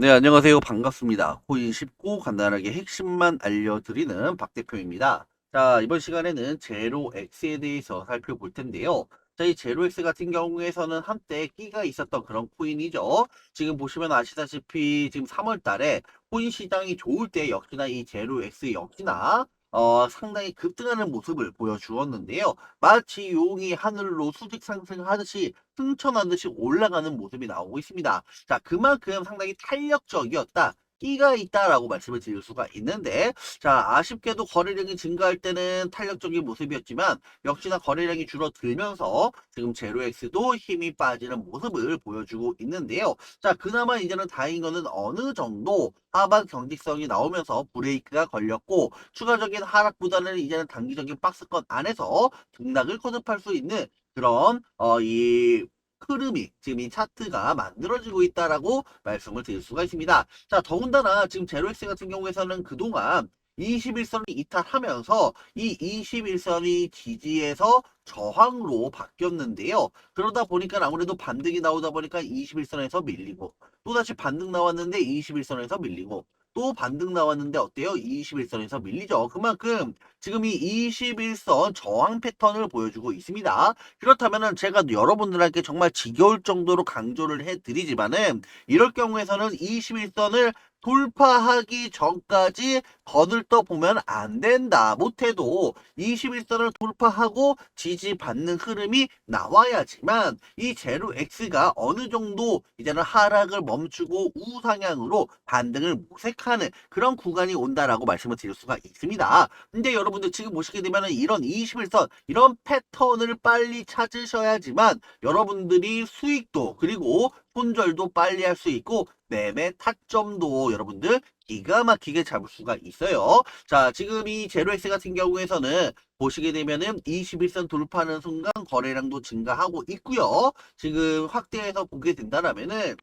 네, 안녕하세요. 반갑습니다. 코인 쉽고 간단하게 핵심만 알려드리는 박 대표입니다. 자, 이번 시간에는 제로엑스에 대해서 살펴볼 텐데요. 자, 이 제로엑스 같은 경우에서는 한때 끼가 있었던 그런 코인이죠. 지금 보시면 아시다시피 지금 3월 달에 코인 시장이 좋을 때 역시나 이 제로엑스 역시나 어, 상당히 급등하는 모습을 보여주었는데요. 마치 용이 하늘로 수직 상승하듯이 승천하듯이 올라가는 모습이 나오고 있습니다. 자, 그만큼 상당히 탄력적이었다. 끼가 있다라고 말씀을 드릴 수가 있는데, 자, 아쉽게도 거래량이 증가할 때는 탄력적인 모습이었지만, 역시나 거래량이 줄어들면서 지금 제로엑스도 힘이 빠지는 모습을 보여주고 있는데요. 자, 그나마 이제는 다행인 거는 어느 정도 하반 경직성이 나오면서 브레이크가 걸렸고, 추가적인 하락보다는 이제는 단기적인 박스권 안에서 등락을 거듭할 수 있는 그런, 어, 이, 흐름이 지금 이 차트가 만들어지고 있다라고 말씀을 드릴 수가 있습니다. 자, 더군다나 지금 제로엑스 같은 경우에서는 그동안 21선을 이탈하면서 이 21선이 지지에서 저항으로 바뀌었는데요. 그러다 보니까 아무래도 반등이 나오다 보니까 21선에서 밀리고 또다시 반등 나왔는데 21선에서 밀리고 또 반등 나왔는데 어때요? 21선에서 밀리죠. 그만큼 지금 이 21선 저항 패턴을 보여주고 있습니다. 그렇다면은 제가 여러분들에게 정말 지겨울 정도로 강조를 해드리지만은 이럴 경우에서는 21선을 돌파하기 전까지 거들떠 보면 안 된다. 못해도 21선을 돌파하고 지지받는 흐름이 나와야지만 이 제로 X가 어느 정도 이제는 하락을 멈추고 우상향으로 반등을 모색하는 그런 구간이 온다라고 말씀을 드릴 수가 있습니다. 근데 여러분들 지금 보시게 되면 이런 21선 이런 패턴을 빨리 찾으셔야지만 여러분들이 수익도 그리고 손절도 빨리 할 수 있고 매매 타점도 여러분들 기가 막히게 잡을 수가 있어요. 자, 지금 이 제로엑스 같은 경우에서는 보시게 되면은 21선 돌파하는 순간 거래량도 증가하고 있고요. 지금 확대해서 보게 된다라면은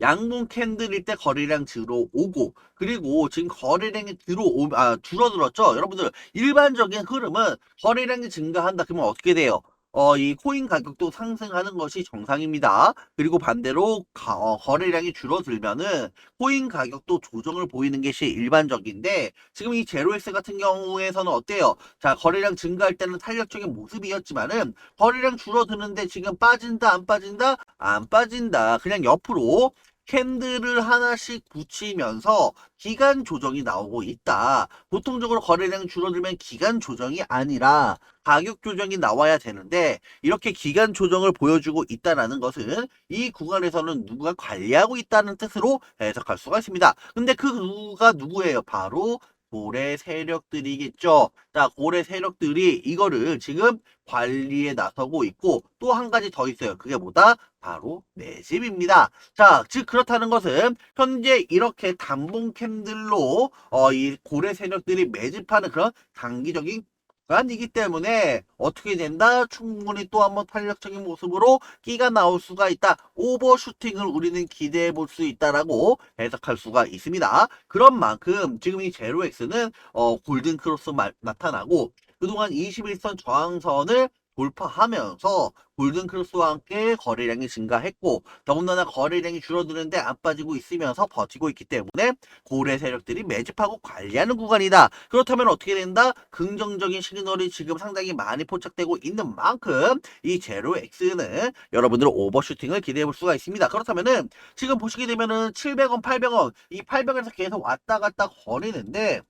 양봉 캔들일 때 거래량 들어오고 그리고 지금 거래량이 들어오 아 줄어들었죠. 여러분들 일반적인 흐름은 거래량이 증가한다 그러면 어떻게 돼요? 어, 이 코인 가격도 상승하는 것이 정상입니다. 그리고 반대로 가, 어, 거래량이 줄어들면은 코인 가격도 조정을 보이는 것이 일반적인데 지금 이 제로엑스 같은 경우에서는 어때요? 자, 거래량 증가할 때는 탄력적인 모습이었지만은 거래량 줄어드는데 지금 빠진다 안 빠진다 안 빠진다 그냥 옆으로 캔들을 하나씩 붙이면서 기간 조정이 나오고 있다. 보통적으로 거래량이 줄어들면 기간 조정이 아니라 가격 조정이 나와야 되는데 이렇게 기간 조정을 보여주고 있다는 것은 이 구간에서는 누가 관리하고 있다는 뜻으로 해석할 수가 있습니다. 근데 그 누가 누구예요? 바로 고래 세력들이겠죠. 자, 고래 세력들이 이거를 지금 관리에 나서고 있고 또 한 가지 더 있어요. 그게 뭐다? 바로 내 집입니다. 자, 즉 그렇다는 것은 현재 이렇게 단봉 캔들로 어, 이 고래 세력들이 매집하는 그런 단기적인 이기 때문에 어떻게 된다? 충분히 또 한번 탄력적인 모습으로 끼가 나올 수가 있다. 오버슈팅을 우리는 기대해 볼 수 있다라고 해석할 수가 있습니다. 그런 만큼 지금 이 제로엑스는 어, 골든 크로스 마, 나타나고 그동안 21선 저항선을 돌파하면서 골든크로스와 함께 거래량이 증가했고 더군다나 거래량이 줄어드는데 안 빠지고 있으면서 버티고 있기 때문에 고래 세력들이 매집하고 관리하는 구간이다. 그렇다면 어떻게 된다? 긍정적인 시그널이 지금 상당히 많이 포착되고 있는 만큼 이 제로 X는 여러분들 오버슈팅을 기대해 볼 수가 있습니다. 그렇다면은 지금 보시게 되면은 700원, 800원 이 800원에서 계속 왔다 갔다 거리는데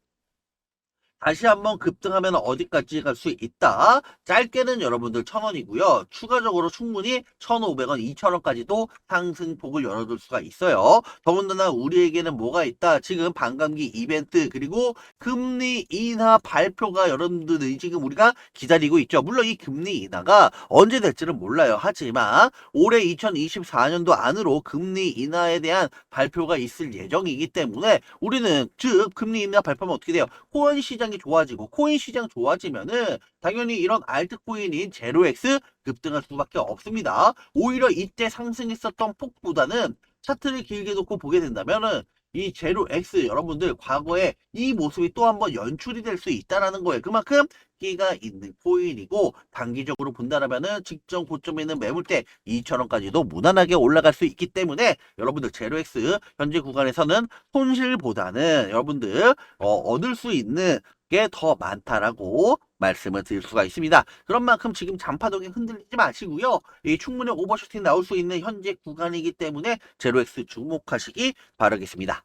다시 한번 급등하면 어디까지 갈 수 있다. 짧게는 여러분들 1000원이고요. 추가적으로 충분히 1500원, 2000원까지도 상승폭을 열어둘 수가 있어요. 더군다나 우리에게는 뭐가 있다. 지금 반감기 이벤트 그리고 금리 인하 발표가 여러분들이 지금 우리가 기다리고 있죠. 물론 이 금리 인하가 언제 될지는 몰라요. 하지만 올해 2024년도 안으로 금리 인하에 대한 발표가 있을 예정이기 때문에 우리는 즉 금리 인하 발표하면 어떻게 돼요? 코인 시장 시장이 좋아지고 코인 시장 좋아지면은 당연히 이런 알트코인인 제로엑스 급등할 수밖에 없습니다. 오히려 이때 상승했었던 폭보다는 차트를 길게 놓고 보게 된다면은 이 제로 X 여러분들 과거에 이 모습이 또 한번 연출이 될 수 있다라는 거예요. 그만큼 끼가 있는 코인이고 단기적으로 본다라면은 직전 고점에 있는 매물대 2,000원까지도 무난하게 올라갈 수 있기 때문에 여러분들 제로엑스 현재 구간에서는 손실보다는 여러분들 어, 얻을 수 있는 게 더 많다라고 말씀을 드릴 수가 있습니다. 그런 만큼 지금 잔파동에 흔들리지 마시고요. 이 충분히 오버슈팅 나올 수 있는 현재 구간이기 때문에 제로엑스 주목하시기 바라겠습니다.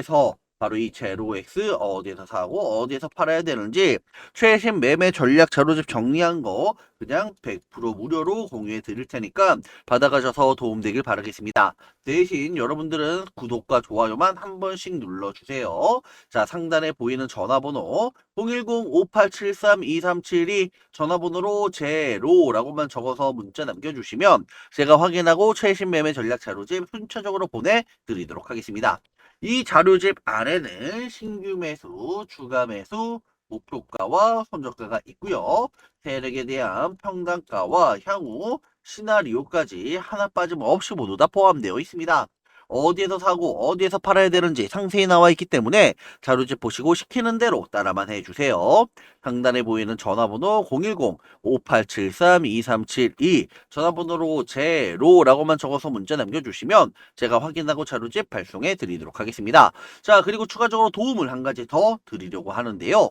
서 바로 이 제로엑스 어디에서 사고 어디에서 팔아야 되는지 최신 매매 전략 자료집 정리한 거 그냥 100% 무료로 공유해 드릴 테니까 받아가셔서 도움되길 바라겠습니다. 대신 여러분들은 구독과 좋아요만 한 번씩 눌러주세요. 자 상단에 보이는 전화번호 010-5873-2372 전화번호로 제로라고만 적어서 문자 남겨주시면 제가 확인하고 최신 매매 전략 자료집 순차적으로 보내드리도록 하겠습니다. 이 자료집 안에는 신규 매수, 추가 매수, 목표가와 손절가가 있고요. 세력에 대한 평단가와 향후 시나리오까지 하나 빠짐없이 모두 다 포함되어 있습니다. 어디에서 사고 어디에서 팔아야 되는지 상세히 나와 있기 때문에 자료집 보시고 시키는 대로 따라만 해주세요. 상단에 보이는 전화번호 010-5873-2372 전화번호로 제로라고만 적어서 문자 남겨주시면 제가 확인하고 자료집 발송해 드리도록 하겠습니다. 자 그리고 추가적으로 도움을 한 가지 더 드리려고 하는데요.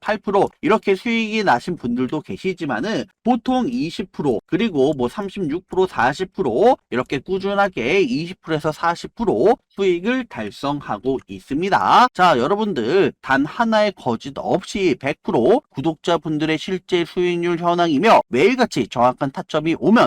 8% 이렇게 수익이 나신 분들도 계시지만은 보통 20% 그리고 뭐 36% 40% 이렇게 꾸준하게 20%에서 40% 수익을 달성하고 있습니다. 자, 여러분들 단 하나의 거짓 없이 100% 구독자분들의 실제 수익률 현황이며 매일같이 정확한 타점이 오면